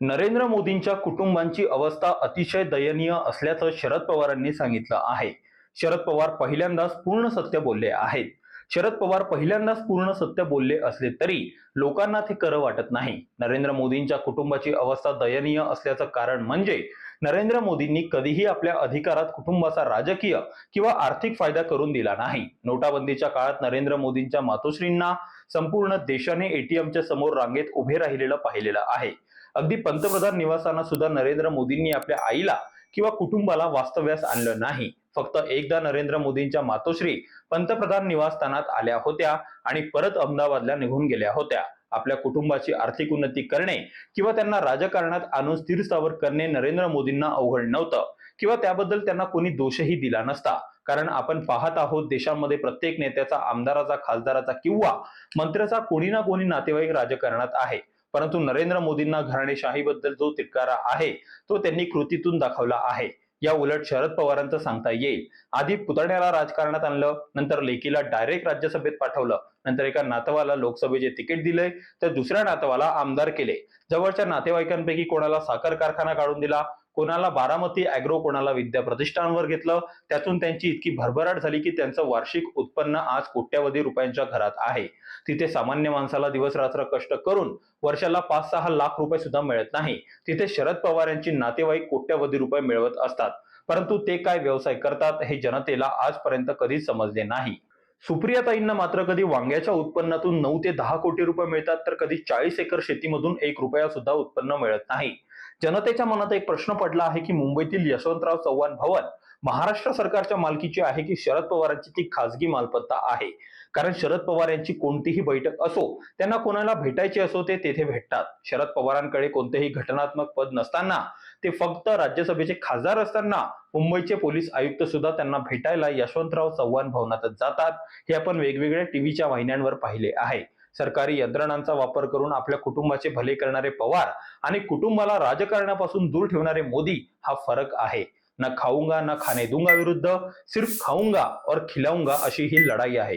नरेंद्र मोदींच्या कुटुंबांची अवस्था अतिशय दयनीय असल्याचं शरद पवारांनी सांगितलं आहे. शरद पवार पहिल्यांदाच पूर्ण सत्य बोलले आहेत. शरद पवार पहिल्यांदाच पूर्ण सत्य बोलले असले तरी लोकांना ते खरं वाटत नाही. नरेंद्र मोदींच्या कुटुंबाची अवस्था दयनीय असल्याचं कारण म्हणजे नरेंद्र मोदींनी कधीही आपल्या अधिकारात कुटुंबाचा राजकीय किंवा आर्थिक फायदा करून दिला नाही. नोटाबंदीच्या काळात नरेंद्र मोदींच्या मातोश्रींना संपूर्ण देशाने एटीएमच्या समोर रांगेत उभे राहिलेलं पाहिलेलं आहे. अगदी पंतप्रधान निवासांना सुद्धा नरेंद्र मोदींनी आपल्या आईला किंवा कुटुंबाला वास्तव्यास आणलं नाही. फक्त एकदा नरेंद्र मोदींच्या मातोश्री पंतप्रधान निवासस्थानात आल्या होत्या आणि परत अहमदाबादला निघून गेल्या होत्या. आपल्या कुटुंबाची आर्थिक उन्नती करणे किंवा त्यांना राजकारणात आणून स्थिर स्थावर करणे नरेंद्र मोदींना अवघड नव्हतं. किंवा त्याबद्दल त्यांना कोणी दोषही दिला नसता. कारण आपण पाहत आहोत देशामध्ये प्रत्येक नेत्याचा आमदाराचा खासदाराचा किंवा मंत्र्याचा कोणी ना कोणी नातेवाईक राजकारणात आहे. परंतु नरेंद्र मोदींना घराणेशाहीबद्दल जो तिटकारा आहे तो त्यांनी कृतीतून दाखवला आहे. या उलट शरद पवारांचं सांगता येईल. आधी पुतण्याला राजकारणात आणलं नंतर लेकीला डायरेक्ट राज्यसभेत पाठवलं नंतर एका नातवाला लोकसभेचे तिकीट दिले तर दुसऱ्या नातवाला आमदार केले. जवळच्या नातेवाईकांपैकी कोणाला साखर कारखाना काढून दिला कोणाला बारामती अॅग्रो कोणाला विद्या प्रतिष्ठानवर घेतलं त्यातून त्यांची इतकी भरभराट झाली की त्यांचं वार्षिक उत्पन्न आज कोट्यावधी रुपयांच्या घरात आहे. तिथे सामान्य माणसाला दिवस रात्र कष्ट करून वर्षाला पाच सहा लाख रुपये सुद्धा मिळत नाही. तिथे शरद पवार यांची नातेवाईक कोट्यावधी रुपये मिळवत असतात. परंतु ते काय व्यवसाय करतात हे जनतेला आजपर्यंत कधीच समजले नाही. सुप्रियाताईंना मात्र कधी वांग्याच्या उत्पन्नातून नऊ ते दहा कोटी रुपये मिळतात तर कधी चाळीस एकर शेतीमधून एक रुपया सुद्धा उत्पन्न मिळत नाही. जनतेच्या मनात एक प्रश्न पडला आहे की मुंबईतील यशवंतराव चव्हाण भवन महाराष्ट्र सरकारच्या मालकीची आहे की शरद पवारांची ती खासगी मालमत्ता आहे? कारण शरद पवार यांची कोणतीही बैठक असो त्यांना कोणाला भेटायचे असो ते तेथे भेटतात. शरद पवारांकडे कोणतेही घटनात्मक पद नसताना ते फक्त राज्यसभेचे खासदार असताना मुंबईचे पोलीस आयुक्त सुद्धा त्यांना भेटायला यशवंतराव चव्हाण भवनातच जातात. हे आपण वेगवेगळ्या टीव्हीच्या वाहिन्यांवर पाहिले आहे. सरकारी यंत्रणांचा वापर करून आपल्या कुटुंबाचे भले करणारे पवार आणि कुटुंबाला राजकारणापासून दूर ठेवणारे मोदी हा फरक आहे. न खाऊंगा न खाने दूंगा विरुद्ध सिर्फ खाऊंगा और खिलाऊंगा अशी ही लढाई आहे.